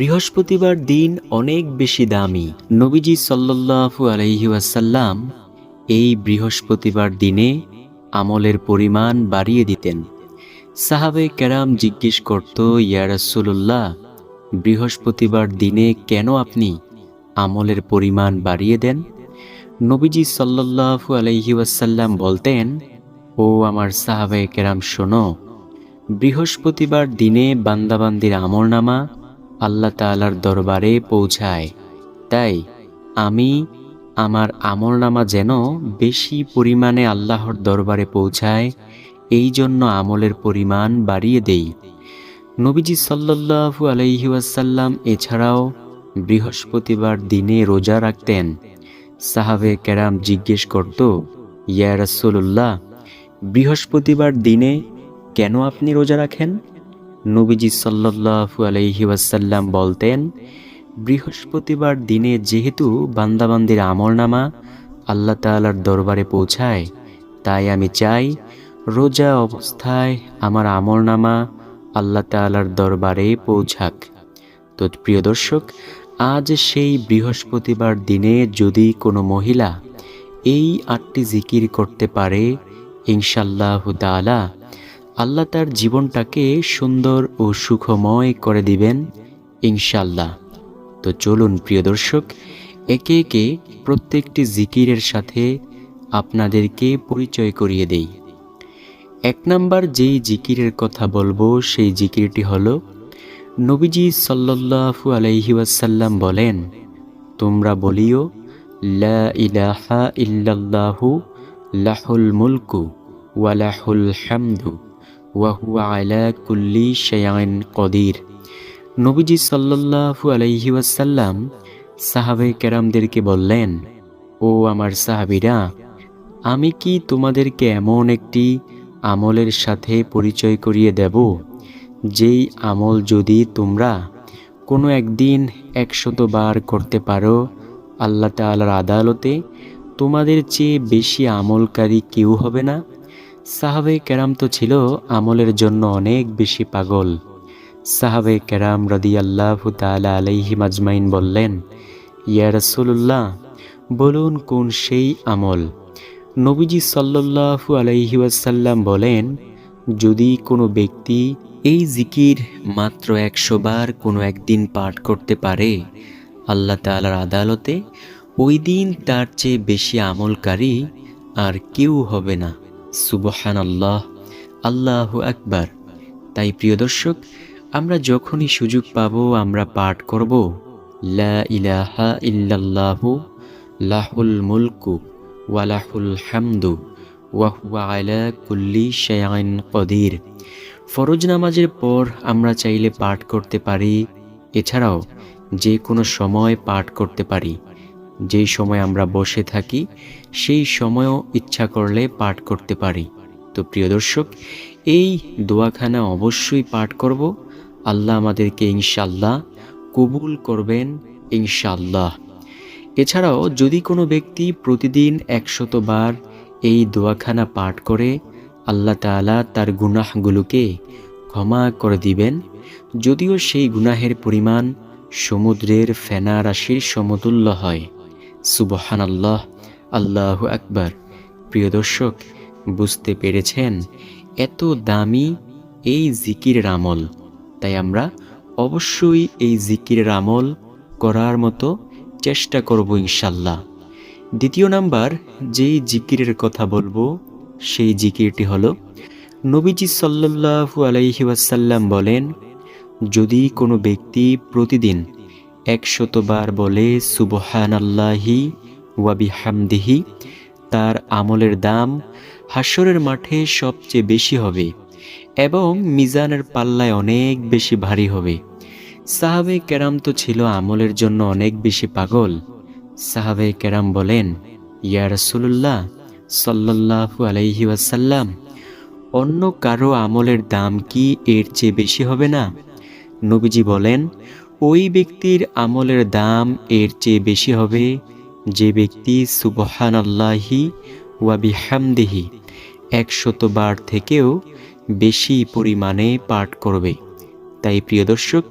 বৃহস্পতিবার দিন অনেক বেশি দামি। নবীজি সাল্লাল্লাহু আলাইহি ওয়াসাল্লাম এই বৃহস্পতিবার দিনে আমলের পরিমাণ বাড়িয়ে দিতেন। সাহাবে কেরাম জিজ্ঞেস করত, ইয়া রাসূলুল্লাহ, বৃহস্পতিবার দিনে কেন আপনি আমলের পরিমাণ বাড়িয়ে দেন? নবীজি সাল্লাল্লাহু আলাইহি ওয়াসাল্লাম বলতেন, ও আমার সাহাবে কেরাম, শোনো, বৃহস্পতিবার দিনে বান্দাবান্দির আমলনামা আল্লাহ তাআলার দরবারে পৌঁছায়। তাই আমি আমার আমলনামা যেন বেশি পরিমাণে আল্লাহর দরবারে পৌঁছায়, এই জন্য আমলের পরিমাণ বাড়িয়ে দেই। নবীজি সাল্লাল্লাহু আলাইহি ওয়াসাল্লাম এছাড়াও বৃহস্পতিবার দিনে রোজা রাখতেন। সাহাবে কেরাম জিজ্ঞেস করত, ইয়া রাসূলুল্লাহ, বৃহস্পতিবার দিনে কেন আপনি রোজা রাখেন? নবীজি সাল্লাল্লাহু আলাইহি ওয়াসাল্লাম বলতেন, বৃহস্পতিবার দিনে যেহেতু বান্দাবান্দির আমলনামা আল্লাহ তাআলার দরবারে পৌঁছায়, তাই আমি চাই রোজা অবস্থায় আমার আমলনামা আল্লাহ তাআলার দরবারে পৌঁছাক। তো প্রিয় দর্শক, আজ সেই বৃহস্পতিবার দিনে যদি কোনো মহিলা এই আটটি জিকির করতে পারে ইনশাল্লাহ তাআলা আল্লাহ তার জীবনটাকে সুন্দর ও সুখময় করে দিবেন ইনশাল্লাহ তো চলুন, প্রিয় দর্শক, একে একে প্রত্যেকটি জিকিরের সাথে আপনাদেরকে পরিচয় করিয়ে দেই। এক নাম্বার যেই জিকিরের কথা বলব, সেই জিকিরটি হল, নবীজি সাল্লাল্লাহু আলাইহি ওয়াসাল্লাম বলেন, তোমরা বলিও, লা ইলাহা ইল্লাল্লাহু লাহুল মুলকু ওয়া লাহুল হামদু। ওয়া হুয়া আলা কুল্লি শাইইন কদির। নবীজি সাল্লাল্লাহু আলাইহি ওয়াসাল্লাম সাহাবে কেরামদেরকে বললেন, ও আমার সাহাবীরা, আমি কি তোমাদেরকে এমন একটি আমলের সাথে পরিচয় করিয়ে দেব, যেই আমল যদি তোমরা কোনো একদিন একশত বার করতে পারো, আল্লাহ তাআলার আদালতে তোমাদের চেয়ে বেশি আমলকারী কেউ হবে না? সাহাবে কেরাম তো ছিল আমলের জন্য অনেক বেশি পাগল। সাহাবে কেরাম রদি আল্লাহ তালা আলাইহি মাজমাইন বললেন, ইয়া রাসূলুল্লাহ, বলুন কোন সেই আমল? নবীজি সাল্লাল্লাহু আলাইহি ওয়াসাল্লাম বলেন, যদি কোনো ব্যক্তি এই জিকির মাত্র একশো বার কোনো একদিন পাঠ করতে পারে, আল্লাহ তাআলার আদালতে ওই দিন তার চেয়ে বেশি আমলকারী আর কেউ হবে না। সুবহান আল্লাহ আল্লাহ আকবার। তাই প্রিয় দর্শক, আমরা যখনই সুযোগ পাব, আমরা পাঠ করব, লা ইলাহা ইল্লাল্লাহু লাহুল মুলকু ওয়ালাহুল হামদু ওয়াহুয়া আলা কুল্লি শাইইন কদির। ফরজ নামাজের পর আমরা চাইলে পাঠ করতে পারি, এছাড়াও যে কোনো সময় পাঠ করতে পারি। যেই সময় আমরা বসে থাকি, সেই সময়ও ইচ্ছা করলে পাঠ করতে পারি। তো প্রিয় দর্শক, এই দোয়াখানা অবশ্যই পাঠ করব। আল্লাহ আমাদেরকে ইনশাল্লাহ কবুল করবেন ইনশাল্লাহ এছাড়াও যদি কোনো ব্যক্তি প্রতিদিন একশত বার এই দোয়াখানা পাঠ করে, আল্লাহ তাআলা তার গুনাহগুলোকে ক্ষমা করে দিবেন। যদিও সেই গুনাহের পরিমাণ সমুদ্রের ফেনা রাশির সমতুল্য হয়। সুবহান আল্লাহ আল্লাহ আকবার। প্রিয় দর্শক, বুঝতে পেরেছেন এত দামি এই জিকিরের আমল। তাই আমরা অবশ্যই এই জিকিরের আমল করার মতো চেষ্টা করব ইনশাল্লাহ দ্বিতীয় নাম্বার যেই জিকিরের কথা বলব, সেই জিকিরটি হল, নবীজি সাল্লাল্লাহু আলাইহি ওয়াসাল্লাম বলেন, যদি কোনো ব্যক্তি প্রতিদিন একশতবার বলে সুবহান আল্লাহি ওয়াবি হামদিহি তার আমলের দাম হাসরের মাঠে সবচেয়ে বেশি হবে এবং মিজানের পাল্লায় অনেক বেশি ভারী হবে। সাহাবে কেরাম তো ছিল আমলের জন্য অনেক বেশি পাগল। সাহাবে কেরাম বলেন, ইয়া রাসূলুল্লাহ সাল্লাল্লাহু আলাইহি ওয়াসাল্লাম, অন্য কারও আমলের দাম কি এর চেয়ে বেশি হবে না? নবীজি বলেন ওই ব্যক্তির আমলের দাম এর চেয়ে বেশি হবে যে ব্যক্তি সুবহান আল্লাহি ওয়াবিহামদিহি একশত বার থেকেও বেশি পরিমাণে পাঠ করবে। তাই প্রিয় দর্শক,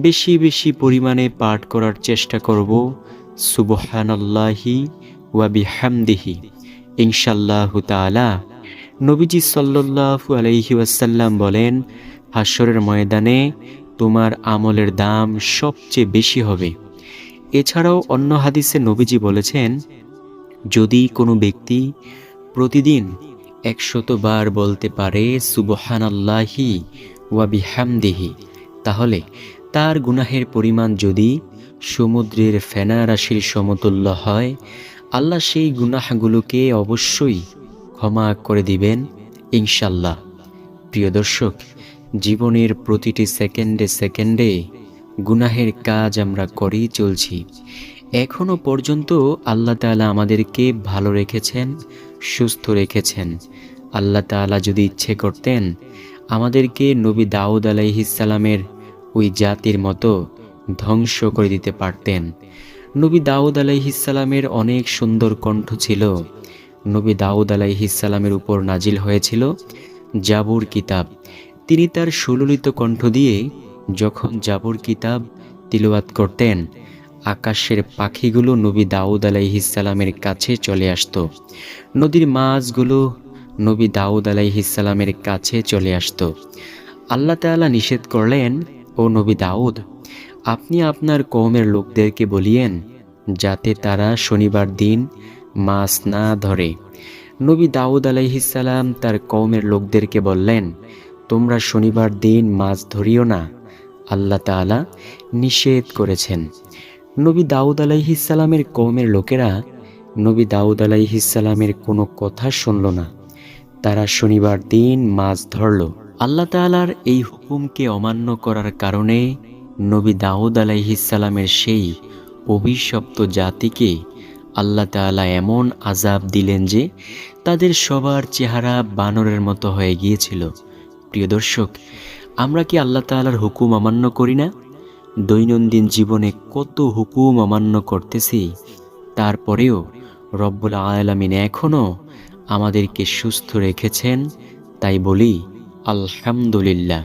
বেশি বেশি পরিমাণে পাঠ করার চেষ্টা করব সুবহানাল্লাহি ওয়া বিহামদিহি। ইনশাল্লাহু তাআলা নবীজি সাল্লাল্লাহু আলাইহি ওয়াসাল্লাম বলেন হাসরের ময়দানে তোমার আমলের দাম সবচেয়ে বেশি হবে। এছাড়াও অন্য হাদিসে নবীজি বলেছেন, যদি কোনো ব্যক্তি প্রতিদিন একশত বার বলতে পারে, সুবহানাল্লাহি ওয়া বিহামদিহি তাহলে তার গুনাহের পরিমাণ যদি সমুদ্রের ফেনা রাশির সমতুল্য হয়, আল্লাহ সেই গুনাহগুলোকে অবশ্যই ক্ষমা করে দিবেন, ইনশাল্লাহ। প্রিয় দর্শক জীবনের প্রতিটি সেকেন্ডে সেকেন্ডে গুনাহের কাজ আমরা করেই চলছি। এখনও পর্যন্ত আল্লাহ তাআলা আমাদেরকে ভালো রেখেছেন, সুস্থ রেখেছেন। আল্লাহ তাআলা যদি ইচ্ছে করতেন, আমাদেরকে নবী দাউদ আলাইহিসালামের ওই জাতির মতো ধ্বংস করে দিতে পারতেন। নবী দাউদ আলাইহিসালামের অনেক সুন্দর কণ্ঠ ছিল। নবী দাউদ আলাইহিসালামের উপর নাজিল হয়েছিল জাবুর কিতাব। তিনি তার সুললিত কণ্ঠ দিয়ে যখন জাবর কিতাব তিলওয়াত করতেন, আকাশের পাখিগুলো নবী দাউদ আলাইহিসালামের কাছে চলে আসতো। নদীর মাছগুলো নবী দাউদ আলাইহিসালামের কাছে চলে আসতো। আল্লাহ তাআলা নিষেধ করলেন, ও নবী দাউদ, আপনি আপনার কওমের লোকদেরকে বলিয়েন, যাতে তারা শনিবার দিন মাছ না ধরে। নবী দাউদ আলাইহিসাল্লাম তার কওমের লোকদেরকে বললেন তোমরা শনিবার দিন মাছ ধরিও না, আল্লাহ তাআলা নিষেধ করেছেন। নবী দাউদ আলাইহিসাল্লামের কৌমের লোকেরা নবী দাউদ আলাইহিসাল্লামের কোনো কথা শুনল না। তারা শনিবার দিন মাছ ধরল। আল্লাহ তাআলার এই হুকুমকে অমান্য করার কারণে নবী দাউদ আলাইহিসাল্লামের সেই অভিশপ্ত জাতিকে আল্লাহ তাআলা এমন আজাব দিলেন যে তাদের সবার চেহারা বানরের মতো হয়ে গিয়েছিল। প্রিয় দর্শক, আমরা কি আল্লাহ তাআলার হুকুম অমান্য করি না? দৈনন্দিন জীবনে কত হুকুম অমান্য করতেছি, তারপরেও রব্বুল আলামিন এখনও আমাদেরকে সুস্থ রেখেছেন, তাই বলি, আলহামদুলিল্লাহ।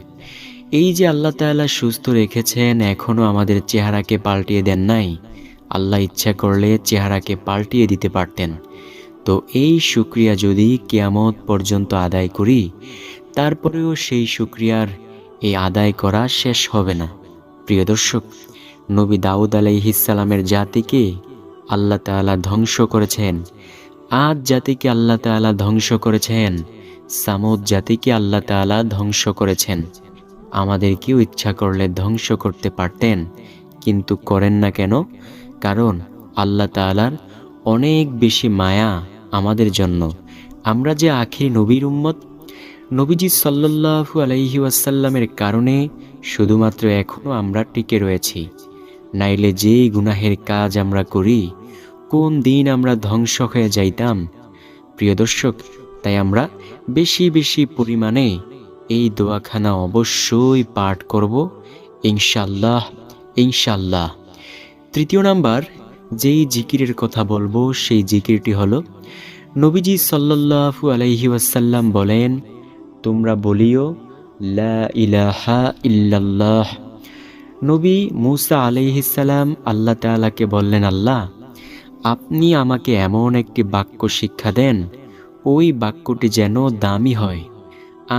এই যে আল্লাহ তাআলা সুস্থ রেখেছেন এখনও আমাদের চেহারাকে পাল্টিয়ে দেন নাই। আল্লাহ ইচ্ছা করলে চেহারাকে পাল্টিয়ে দিতে পারতেন। তো এই শুক্রিয়া যদি কেয়ামত পর্যন্ত আদায় করি তারপরেও সেই শুক্রিয়ার এই আদায় করা শেষ হবে না। প্রিয় দর্শক, নবী দাউদ আলাইহিসালামের জাতিকে আল্লাহ তাআলা ধ্বংস করেছেন। আজ জাতিকে আল্লাহ তাআলা ধ্বংস করেছেন। সামুদ জাতিকে আল্লাহ তাআলা ধ্বংস করেছেন। আমাদেরকেও ইচ্ছা করলে ধ্বংস করতে পারতেন, কিন্তু করেন না কেন? কারণ আল্লাহ তাআলার অনেক বেশি মায়া আমাদের জন্য। আমরা যে আখির নবীর উম্মত নবীজি সাল্লাল্লাহু আলাইহি ওয়াসাল্লামের কারণে শুধুমাত্র এখনও আমরা টিকে রয়েছি। নাইলে যেই গুনাহের কাজ আমরা করি, কোন দিন আমরা ধ্বংস হয়ে যাইতাম? প্রিয় দর্শক, তাই আমরা বেশি বেশি পরিমাণে এই দোয়াখানা অবশ্যই পাঠ করব। ইনশাল্লাহ ইনশাল্লাহ তৃতীয় নাম্বার, যেই জিকিরের কথা বলব সেই জিকিরটি হলো, নবীজি সাল্লাল্লাহু আলাইহি ওয়াসাল্লাম বলেন তোমরা বলিও, লা ইলাহা ইল্লাল্লাহ। নবী মুসা আলাইহিসাল্লাম আল্লাহ তাআলাকে বললেন, আল্লাহ, আপনি আমাকে এমন একটি বাক্য শিক্ষা দেন, ওই বাক্যটি যেন দামি হয়,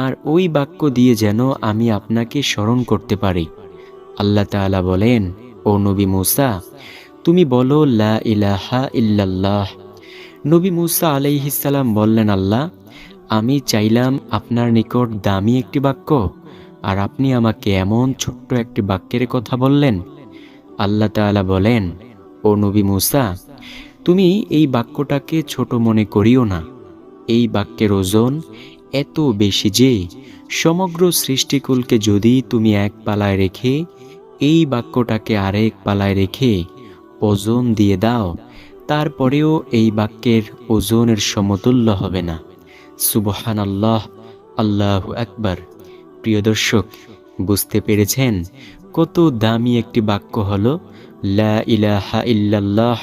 আর ওই বাক্য দিয়ে যেন আমি আপনাকে স্মরণ করতে পারি। আল্লাহ তাআলা বলেন, ও নবী মুসা, তুমি বলো, লা ইলাহা ইল্লাল্লাহ। নবী মুসা আলাইহিসাল্লাম বললেন, আল্লাহ আমি চাইলাম আপনার নিকট দামি একটি বাক্য, আর আপনি আমাকে এমন ছোট্ট একটি বাক্যের কথা বললেন। আল্লাহ তাআলা বলেন, ও নবী মুসা, তুমি এই বাক্যটাকে ছোট মনে করিও না। এই বাক্যের ওজন এত বেশি যে, সমগ্র সৃষ্টিকুলকে যদি তুমি এক পালায় রেখে, এই বাক্যটাকে আরেক পালায় রেখে ওজন দিয়ে দাও, তারপরেও এই বাক্যের ওজনের সমতুল্য হবে না। সুবহান আল্লাহ আল্লাহ আকবার। প্রিয় দর্শক, বুঝতে পেরেছেন কত দামি একটি বাক্য হলো, লা ইলাহা ইল্লাল্লাহ,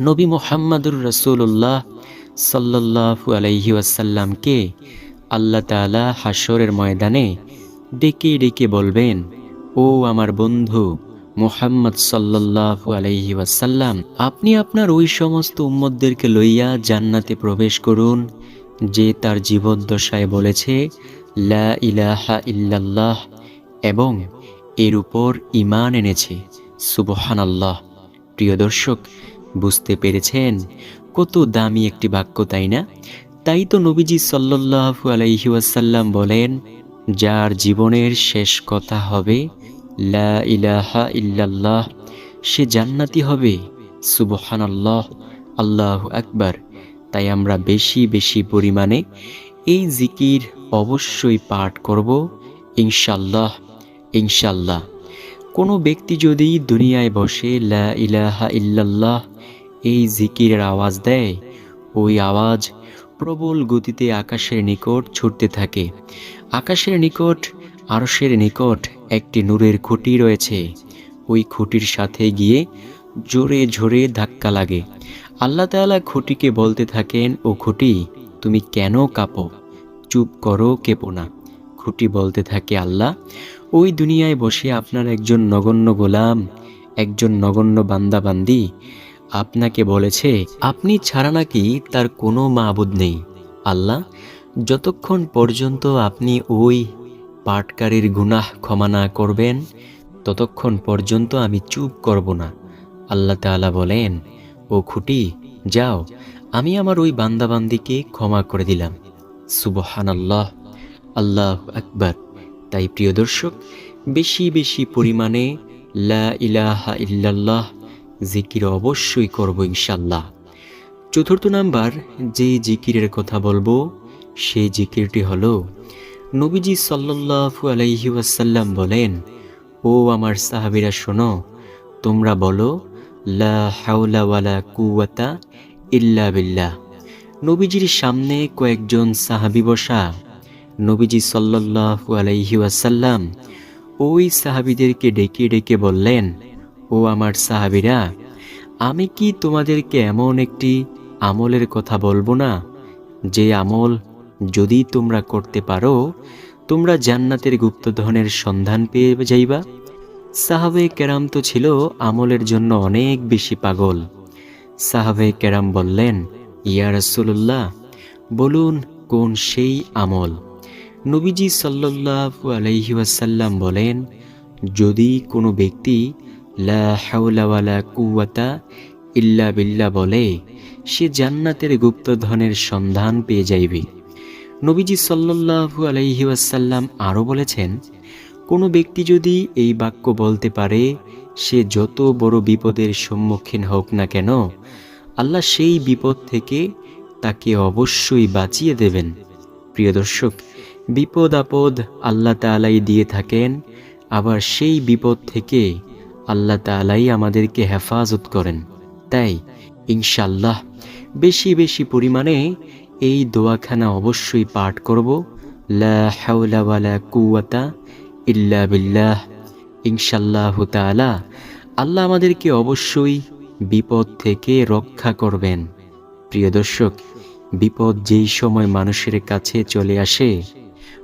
নবী মোহাম্মদুর রসুল্লাহ সাল্লাহু আলাইহি ওয়াসাল্লামকে আল্লাহ তাআলা হাসরের ময়দানে ডেকে ডেকে বলবেন, ও আমার বন্ধু মোহাম্মদ সাল্লাল্লাহু আলাইহি ওয়াসাল্লাম, আপনি আপনার ওই সমস্ত উম্মতদেরকে লইয়া জান্নাতে প্রবেশ করুন যে তার জীবদ্দশায় বলেছে, লা ইলাহা ইল্লাল্লাহ এবং এর উপর ইমান এনেছে। সুবহান আল্লাহ প্রিয় দর্শক, বুঝতে পেরেছেন কত দামি একটি বাক্য, তাই না? তাই তো নবীজি সাল্লাল্লাহু আলাইহি ওয়াসাল্লাম বলেন, যার জীবনের শেষ কথা হবে, লা ইলাহা ইল্লাল্লাহ, সে জান্নাতি হবে। সুবহান আল্লাহ আল্লাহ আকবার। তাই আমরা বেশি বেশি পরিমাণে এই জিকির অবশ্যই পাঠ করব, ইনশাল্লাহ ইনশাল্লাহ। কোনো ব্যক্তি যদি দুনিয়ায় বসে লা ইলাহা ইল্লাল্লাহ এই জিকিরের আওয়াজ দেয়, ওই আওয়াজ প্রবল গতিতে আকাশের নিকট ছুটতে থাকে। আকাশের নিকট, আরশের নিকট একটি নূরের খুঁটি রয়েছে। ওই খুঁটির সাথে গিয়ে জোরে জোরে ধাক্কা লাগে। আল্লাহ তাআলা খুঁটিকে বলতে থাকেন, ও খুঁটি, তুমি কেন কাঁপো? চুপ করো, কেঁপো না। খুঁটি বলতে থাকে, আল্লাহ, ওই দুনিয়ায় বসে আপনার একজন নগণ্য গোলাম, একজন নগণ্য বান্দাবান্দি আপনাকে বলেছে, আপনি ছাড়া নাকি তার কোনো মাবুদ নেই। আল্লাহ, যতক্ষণ পর্যন্ত আপনি ওই পাটকারীর গুনাহ ক্ষমা না করবেন, ততক্ষণ পর্যন্ত আমি চুপ করব না। আল্লাহ তাআলা বলেন ও খুঁটি, যাও, আমি আমার ওই বান্দাবান্দিকে ক্ষমা করে দিলাম। সুবহান আল্লাহ আল্লাহ আকবার। তাই প্রিয় দর্শক, বেশি বেশি পরিমাণে লা ইলাহা ইল্লাল্লাহ জিকির অবশ্যই করব ইনশাল্লাহ চতুর্থ নাম্বার, যে জিকিরের কথা বলব সেই জিকিরটি হলো, নবীজি সাল্লাল্লাহু আলাইহি ওয়াসাল্লাম বলেন, ও আমার সাহাবিরা শোনো, তোমরা বলো লা হাওলা ওয়ালা কুওয়াতা ইল্লা বিল্লাহ। নবীজির সামনে কয়েকজন সাহাবী বসা। নবীজি সাল্লাল্লাহু আলাইহি ওয়াসাল্লাম ওই সাহাবীদেরকে ডেকে ডেকে বললেন, ও আমার সাহাবিরা, আমি কি তোমাদেরকে এমন একটি আমলের কথা বলব না? যে আমল যদি তোমরা করতে পারো, তোমরা জান্নাতের গুপ্তধনের সন্ধান পেয়ে যাইবা? সাহাবে কেরাম তো ছিল আমলের জন্য অনেক বেশি পাগল। সাহাবে কেরাম বললেন, ইয়া রাসূলুল্লাহ, বলুন কোন সেই আমল? নবীজি সাল্লাল্লাহু আলাইহি ওয়াসাল্লাম বলেন, যদি কোনো ব্যক্তি লা হাওলা ওয়ালা কুওয়াতা ইল্লা বিল্লা বলে, সে জান্নাতের গুপ্তধনের সন্ধান পেয়ে যাইবে। নবীজি সাল্লাল্লাহু আলাইহি ওয়াসাল্লাম আরও বলেছেন কোনো ব্যক্তি যদি এই বাক্য বলতে পারে, সে যত বড় বিপদের সম্মুখীন হোক না কেন, আল্লাহ সেই বিপদ থেকে তাকে অবশ্যই বাঁচিয়ে দেবেন। প্রিয় দর্শক, বিপদ আপদ আল্লাহ তালাই দিয়ে থাকেন, আবার সেই বিপদ থেকে আল্লাহ তালাই আমাদেরকে হেফাজত করেন। তাই ইনশাল্লাহ বেশি বেশি পরিমাণে এই দোয়াখানা অবশ্যই পাঠ করব। লা হাওলা ওয়ালা কুওয়াতা ইল্লা বিল্লাহ ইনশাল্লাহ তাআলা, আল্লাহ আমাদেরকে অবশ্যই বিপদ থেকে রক্ষা করবেন। প্রিয় দর্শক, বিপদ যেই সময় মানুষের কাছে চলে আসে,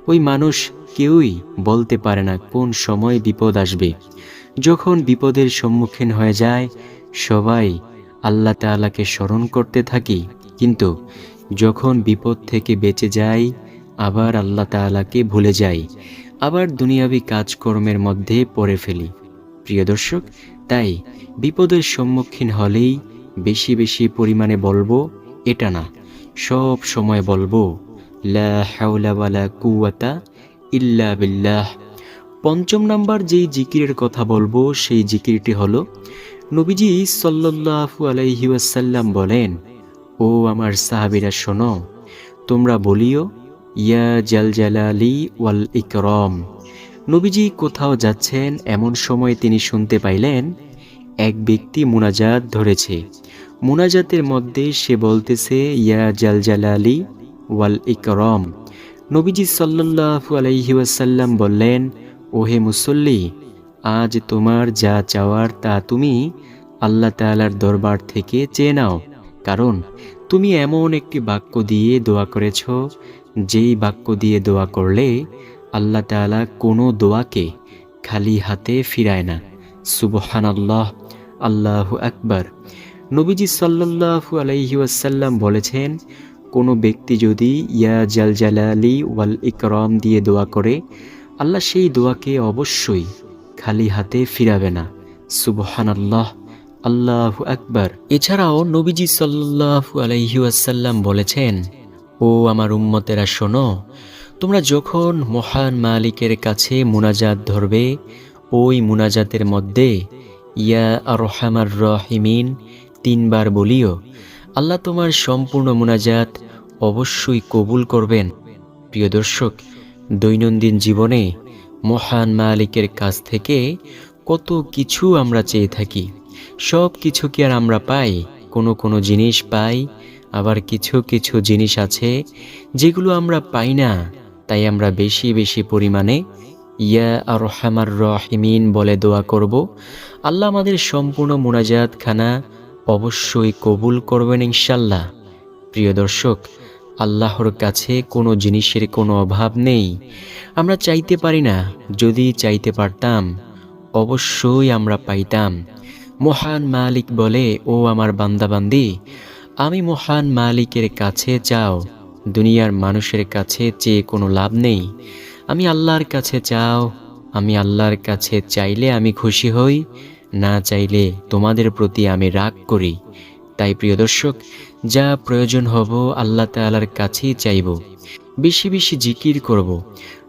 ওই মানুষ কেউই বলতে পারে না কোন সময় বিপদ আসবে। যখন বিপদের সম্মুখীন হয়ে যায়, সবাই আল্লাহ তাআলাকে স্মরণ করতে থাকি, কিন্তু যখন বিপদ থেকে বেঁচে যাই, আবার আল্লাহ তাআলাকে ভুলে যাই। আবার দুনিয়াবি কাজকর্মের মধ্যে পড়ে ফেলি। প্রিয় দর্শক, তাই বিপদের সম্মুখীন হলেই বেশি বেশি পরিমাণে বলব, এটা না। সব সময় বলব, লা কুওয়াতা ইল্লা বিল্লাহ। পঞ্চম নাম্বার যেই জিকিরের কথা বলব, সেই জিকিরটি হলো, নবীজি সাল্লাল্লাহু আলাইহি ওয়াসাল্লাম বলেন, ও আমার সাহাবিরা শোনো, তোমরা বলিও ইয়া জাল জালালি ওয়াল ইকরম। নবীজি কোথাও যাচ্ছেন এমন সময় তিনি শুনতে পাইলেন, এক ব্যক্তি মুনাজাত ধরেছে। মুনাজাতের মধ্যে সে বলতেছে, ইয়া জাল জালালি ওয়াল ইকরম। নবীজি সাল্লাল্লাহু আলাইহি ওয়াসাল্লাম বললেন, ওহে মুসল্লি, আজ তোমার যা চাওয়ার তা তুমি আল্লাহ তাআলার দরবার থেকে চেয়ে নাও। কারণ তুমি এমন একটি বাক্য দিয়ে দোয়া করেছ যেই বাক্য দিয়ে দোয়া করলে আল্লাহ তাআলা কোনো দোয়াকে খালি হাতে ফিরায় না। সুবহান আল্লাহ আল্লাহ আকবার। নবীজি সাল্লাল্লাহু আলাইহি ওয়াসাল্লাম বলেছেন, কোনো ব্যক্তি যদি ইয়া জাল জালালি ওয়াল ইকরাম দিয়ে দোয়া করে, আল্লাহ সেই দোয়াকে অবশ্যই খালি হাতে ফিরাবে না। সুবহান আল্লাহ আল্লাহ আকবার। এছাড়াও নবীজি সাল্লাল্লাহু আলাইহি ওয়াসাল্লাম বলেছেন ও আমার উম্মতেরা শোনো, তোমরা যখন মহান মালিকের কাছে মুনাজাত ধরবে, ওই মুনাজাতের মধ্যে, ইয়া আর রহমার রহিমিন, তিনবার বলিও, আল্লাহ তোমার সম্পূর্ণ মুনাজাত অবশ্যই কবুল করবেন। প্রিয় দর্শক, দৈনন্দিন জীবনে মহান মালিকের কাছ থেকে কত কিছু আমরা চেয়ে থাকি সব কিছু কি আর আমরা পাই, কোনো কোনো জিনিস পাই আবার কিছু কিছু জিনিস আছে যেগুলো আমরা পাই না, তাই আমরা বেশি বেশি পরিমাণে ইয়া আর রহমার রহিমিন বলে দোয়া করব। আল্লাহ আমাদের সম্পূর্ণ মুনাজাত খানা অবশ্যই কবুল করবেন ইনশাল্লাহ। প্রিয় দর্শক, আল্লাহর কাছে কোনো জিনিসের কোনো অভাব নেই। আমরা চাইতে পারি না, যদি চাইতে পারতাম, অবশ্যই আমরা পাইতাম। মহান মালিক বলে, ও আমার বান্দাবান্দি আমি মহান মালিকের কাছে যাও, দুনিয়ার মানুষের কাছে চেয়ে কোনো লাভ নেই। আমি আল্লাহর কাছে চাও আমি আল্লাহর কাছে চাইলে আমি খুশি হই, না চাইলে তোমাদের প্রতি আমি রাগ করি। তাই প্রিয় দর্শক, যা প্রয়োজন হব আল্লাহ তালার কাছেই চাইব। বেশি বেশি জিকির করব।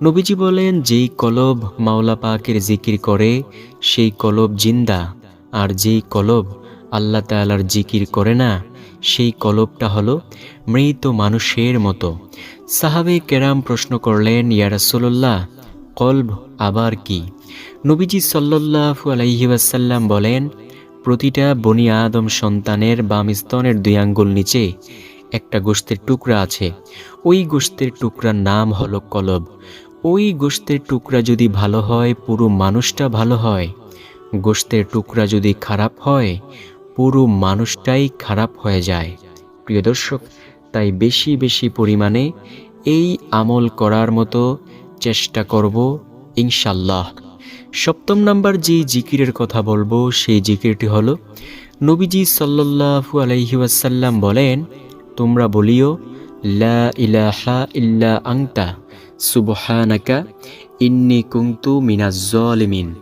নবীজি বলেন, যেই কলব মাওলা পাকের জিকির করে, সেই কলব জিন্দা। আর যেই কলব আল্লাহ তালার জিকির করে না সেই কলবটা হলো মৃত মানুষের মতো। সাহাবে কেরাম প্রশ্ন করলেন, ইয়া রাসূলুল্লাহ, কলব আবার কি? নবীজি সাল্লাল্লাহু আলাইহি ওয়াসাল্লাম বলেন, প্রতিটা বনি আদম সন্তানের বাম স্তনের দুই আঙ্গুল নিচে একটা গোস্তের টুকরা আছে। ওই গোস্তের টুকরার নাম হলো কলব। ওই গোস্তের টুকরা যদি ভালো হয়, পুরো মানুষটা ভালো হয়। গোস্তের টুকরা যদি খারাপ হয় পুরো মানুষটাই খারাপ হয়ে যায়। প্রিয় দর্শক, তাই বেশি বেশি পরিমাণে এই আমল করার মতো চেষ্টা করব ইনশাল্লাহ সপ্তম নাম্বার যে জিকিরের কথা বলব, সেই জিকিরটি হলো, নবীজি সাল্লাল্লাহু আলাইহি ওয়াসাল্লাম বলেন, তোমরা বলিও, লা ইলাহা ইল্লা আংতা সুবহানাকা, ইন্নি কুংতু মিনাজ জালিমিন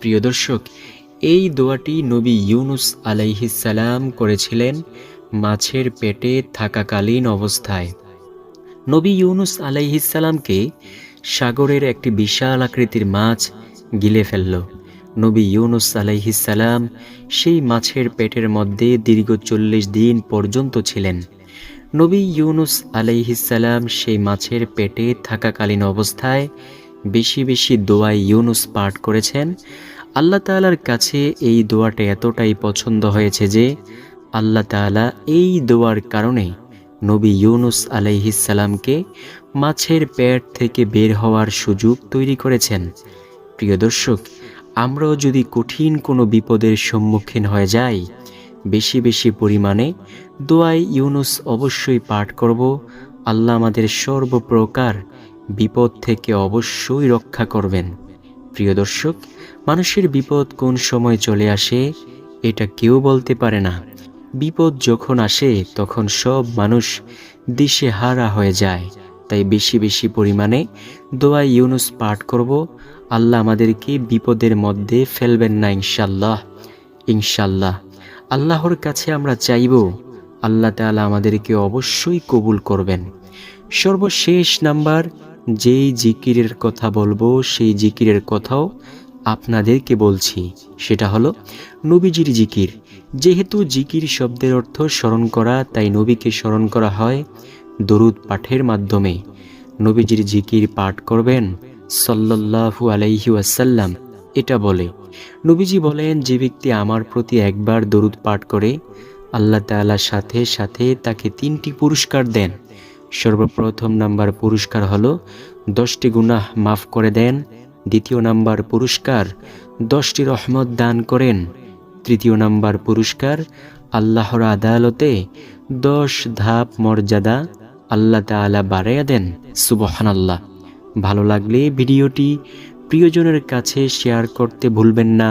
প্রিয় দর্শক এই দোয়াটি নবী ইউনুস আলাইহিসালাম করেছিলেন মাছের পেটে থাকাকালীন অবস্থায়। নবী ইউনুস আলাইহিসালামকে সাগরের একটি বিশাল আকৃতির মাছ গিলে ফেলল। নবী ইউনুস আলাইহিসালাম সেই মাছের পেটের মধ্যে দীর্ঘ চল্লিশ দিন পর্যন্ত ছিলেন। নবী ইউনুস আলাইহিসালাম সেই মাছের পেটে থাকাকালীন অবস্থায় বেশি বেশি দোয়াই ইউনুস পাঠ করেছেন। আল্লাহ তালার কাছে এই দোয়াটা এতটাই পছন্দ হয়েছে যে আল্লাহ তালা এই দোয়ার কারণে নবী ইউনুস আলাইহিসালামকে মাছের পেট থেকে বের হওয়ার সুযোগ তৈরি করেছেন। প্রিয় দর্শক, আমরাও যদি কঠিন কোনো বিপদের সম্মুখীন হয়ে যাই, বেশি বেশি পরিমাণে দোয়াই ইউনুস অবশ্যই পাঠ করব। আল্লাহ আমাদের সর্বপ্রকার বিপদ থেকে অবশ্যই রক্ষা করবেন। প্রিয় দর্শক মানুষের বিপদ কোন সময় চলে আসে, এটা কেউ বলতে পারে না। বিপদ যখন আসে, তখন সব মানুষ দিশে হারা হয়ে যায়। তাই বেশি বেশি পরিমাণে দোয়া ইউনুস পাঠ করব। আল্লাহ আমাদেরকে বিপদের মধ্যে ফেলবেন না ইনশাল্লাহ ইনশাল্লাহ আল্লাহর কাছে আমরা চাইব, আল্লাহ তাআলা আমাদেরকে অবশ্যই কবুল করবেন। সর্বশেষ নাম্বার, যেই জিকিরের কথা বলব, সেই জিকিরের কথাও আপনাদেরকে বলছি, সেটা হলো নবীজির জিকির। যেহেতু জিকির শব্দের অর্থ স্মরণ করা, তাই নবীকে স্মরণ করা হয় দরুদ পাঠের মাধ্যমে। নবীজির জিকির পাঠ করবেন সল্লাল্লাহু আলাইহি ওয়াসাল্লাম। এটা বলে, নবীজি বলেন, যে ব্যক্তি আমার প্রতি একবার দরুদ পাঠ করে, আল্লাহ তাআলার সাথে সাথে তাকে তিনটি পুরস্কার দেন। সর্বপ্রথম নাম্বার পুরস্কার হলো দশটি গুনাহ মাফ করে দেন দ্বিতীয় নাম্বার পুরস্কার, দশটি রহমত দান করেন। তৃতীয় নাম্বার পুরস্কার, আল্লাহর আদালতে দশ ধাপ মর্যাদা আল্লাহ তালা বাড়াইয়া দেন। সুবহান আল্লাহ ভালো লাগলে ভিডিওটি প্রিয়জনের কাছে শেয়ার করতে ভুলবেন না।